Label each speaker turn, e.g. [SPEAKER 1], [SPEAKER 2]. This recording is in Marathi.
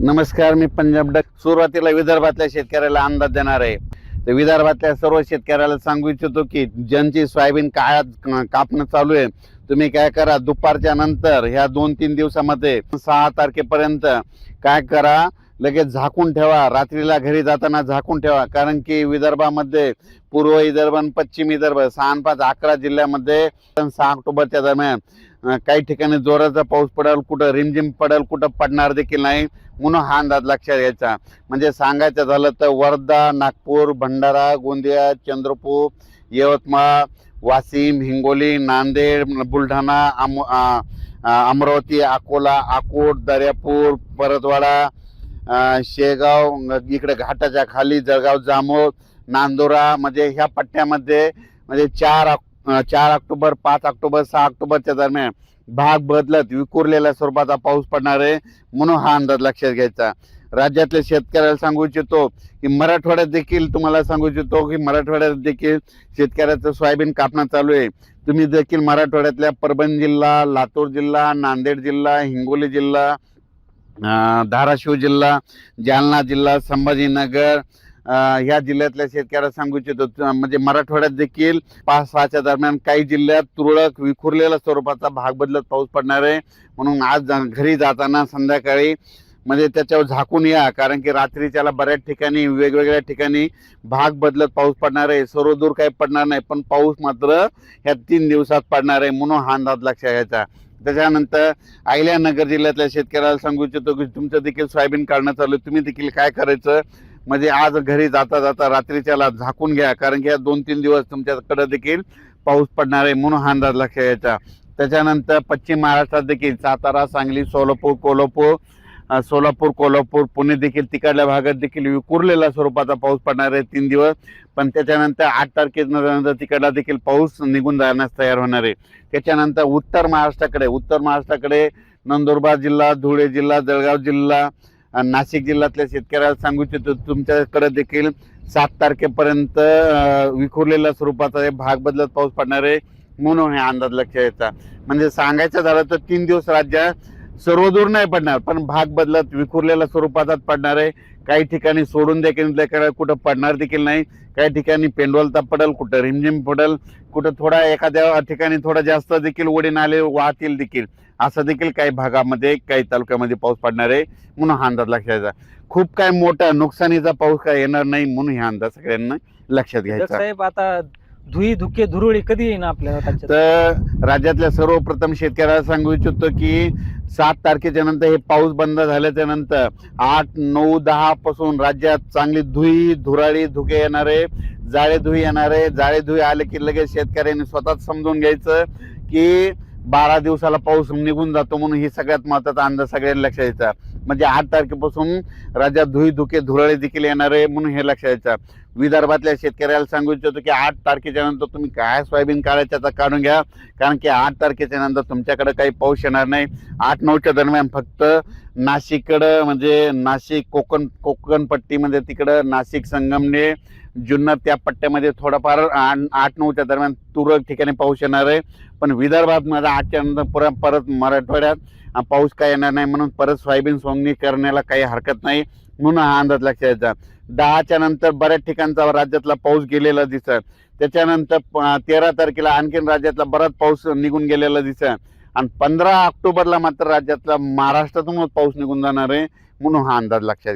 [SPEAKER 1] नमस्कार मी पंजाब डक सुरुवातीला विदर्भातल्या शेतकऱ्याला अंदाज देणार आहे. तर विदर्भातल्या सर्व शेतकऱ्याला सांगू इच्छितो की ज्यांची सोयाबीन काळात कापणं चालू आहे तुम्ही काय करा दुपारच्या नंतर ह्या दोन तीन दिवसामध्ये सहा तारखेपर्यंत काय करा लगेच झाकून ठेवा. रात्रीला घरी जाताना झाकून ठेवा. कारण की विदर्भामध्ये पूर्व विदर्भ आणि पश्चिम विदर्भ सहा पाच अकरा जिल्ह्यामध्ये सहा ऑक्टोबरच्या दरम्यान काही ठिकाणी जोराचा पाऊस पडेल कुठं रिमझिम पडेल कुठं पडणार देखील नाही म्हणून हा अंदाज लक्षात घ्यायचा. म्हणजे सांगायचं झालं तर वर्धा नागपूर भंडारा गोंदिया चंद्रपूर यवतमाळ वाशिम हिंगोली नांदेड बुलढाणा अमरावती अकोला अकोट दर्यापूर परतवाडा शेगाव इकडे घाटाच्या खाली जळगाव जामोद नांदोरा म्हणजे ह्या पट्ट्यामध्ये म्हणजे चार चार ऑक्टोबर पाच ऑक्टोबर सहा ऑक्टोबरच्या दरम्यान भाग बदलत विखुरलेल्या स्वरूपाचा पाऊस पडणार आहे म्हणून हा अंदाज लक्षात घ्यायचा. राज्यातल्या शेतकऱ्याला सांगू इच्छितो की मराठवाड्यात देखील तुम्हाला सांगू इच्छितो की मराठवाड्यात देखील शेतकऱ्याचं सोयाबीन कापणं चालू आहे. तुम्ही देखील मराठवाड्यातल्या परभणी जिल्हा लातूर जिल्हा नांदेड जिल्हा हिंगोली जिल्हा धाराशिव जिल्हा जालना जिल्हा संभाजीनगर ह्या जिल्ह्यातल्या शेतकऱ्याला सांगू इच्छितो म्हणजे मराठवाड्यात देखील पाच सहाच्या दरम्यान काही जिल्ह्यात तुरळक विखुरलेल्या स्वरूपाचा भाग बदलत पाऊस पडणार आहे. म्हणून आज घरी जाताना संध्याकाळी म्हणजे त्याच्यावर झाकून या कारण की रात्रीच्याला बऱ्याच ठिकाणी वेगवेगळ्या ठिकाणी भाग बदलत पाऊस पडणार आहे. सर्व दूर काही पडणार नाही पण पाऊस मात्र ह्या तीन दिवसात पडणार आहे म्हणून हा अंदाज लक्षात घ्यायचा. त्याच्यानंतर अहिल्यानगर जिल्ह्यातल्या शेतकऱ्याला सांगू इच्छितो की तुमचं देखील सोयाबीन काढणं चालू आहे. तुम्ही देखील काय करायचं म्हणजे आज घरी जाता जाता रात्रीच्याला झाकून घ्या कारण की या दोन तीन दिवस तुमच्याकडं देखील पाऊस पडणार आहे म्हणून हा अंदाज लक्षात घ्यायचा त्याच्यानंतर पश्चिम महाराष्ट्रात देखील सातारा सांगली सोलापूर कोल्हापूर सोलापूर कोल्हापूर पुणे देखील तिकडल्या भागात देखील विखुरलेल्या स्वरूपाचा पाऊस पडणार आहे तीन दिवस. पण त्याच्यानंतर आठ तारखेनंतर तिकडला देखील पाऊस निघून जाण्यास तयार होणार आहे. त्याच्यानंतर उत्तर महाराष्ट्राकडे उत्तर महाराष्ट्राकडे नंदुरबार जिल्हा धुळे जिल्हा जळगाव जिल्हा नाशिक जिल्ह्यातल्या शेतकऱ्याला सांगू इच्छितो तुमच्याकडे देखील सात तारखेपर्यंत विखुरलेल्या स्वरूपाचा भाग बदलत पाऊस पडणार आहे. म्हणून हे अंदाज लक्ष यायचा म्हणजे सांगायचं झालं तर तीन दिवस राज्यात सर्व दूर नाही पडणार पण भाग बदलत विखुरलेल्या स्वरूपात पडणार आहे. काही ठिकाणी सोडून देखील कुठं पडणार देखील नाही. काही ठिकाणी पेंडवलता पडेल कुठं रिमझिम पडेल कुठं थोडा एखाद्या ठिकाणी थोडा जास्त देखील ओढे नाले वाहतील देखील. असं देखील काही भागामध्ये काही तालुक्यामध्ये पाऊस पडणार आहे. म्हणून हा अंदाज लक्षात घ्यायचा खूप काय मोठा नुकसानीचा पाऊस काय येणार नाही म्हणून हा अंदाज सगळ्यांना लक्षात घ्यायचा.
[SPEAKER 2] साहेब आता धुई धुके धुरुळी कधी येईन आपल्या
[SPEAKER 1] तर राज्यातल्या सर्वप्रथम शेतकऱ्याला सांगू इच्छितो की सात तारखेच्या नंतर हे पाऊस बंद झाल्याच्यानंतर आठ नऊ दहा पासून राज्यात चांगली धुई धुराळी धुके येणारे जाळे धुई येणारे जाळे धुई आले की लगेच शेतकऱ्यांनी स्वतःच समजून घ्यायचं की बारा दिवसाला पाऊस निघून जातो म्हणून ही सगळ्यात महत्त्वाचा अंदाज सगळ्यांनी लक्षात द्यायचा म्हणजे आठ तारखेपासून राज्यात धुई धुके धुराळे देखील येणार आहे म्हणून हे लक्षात द्यायचं विदर्भातल्या शेतकऱ्याला सांगू इच्छितो की आठ तारखेच्या नंतर तुम्ही काय सोयाबीन काढायचं आता काढून घ्या. कारण की आठ तारखेच्या नंतर तुमच्याकडे काही पाऊस येणार नाही. आठ नऊच्या दरम्यान फक्त नाशिककडं म्हणजे नाशिक कोकण कोकणपट्टीमध्ये तिकडं नाशिक संगमने जुन्नर त्या पट्ट्यामध्ये थोडाफार आठ आठ नऊच्या दरम्यान तुरळक ठिकाणी पाऊस येणार आहे. पण विदर्भात माझा आठच्या नंतर परत परत मराठवाड्यात पाऊस काय येणार नाही म्हणून परत सोयाबीन सोंगणी करण्याला काही हरकत नाही म्हणून हा अंदाज लक्षात यायचा दहाच्या नंतर बऱ्याच ठिकाणचा राज्यातला पाऊस गेलेला दिसत त्याच्यानंतर प- तेरा तारखेला आणखीन राज्यातला बराच पाऊस निघून गेलेला दिसत आणि पंधरा ऑक्टोबरला मात्र राज्यातला महाराष्ट्रातूनच पाऊस निघून जाणार आहे म्हणून हा अंदाज लक्षात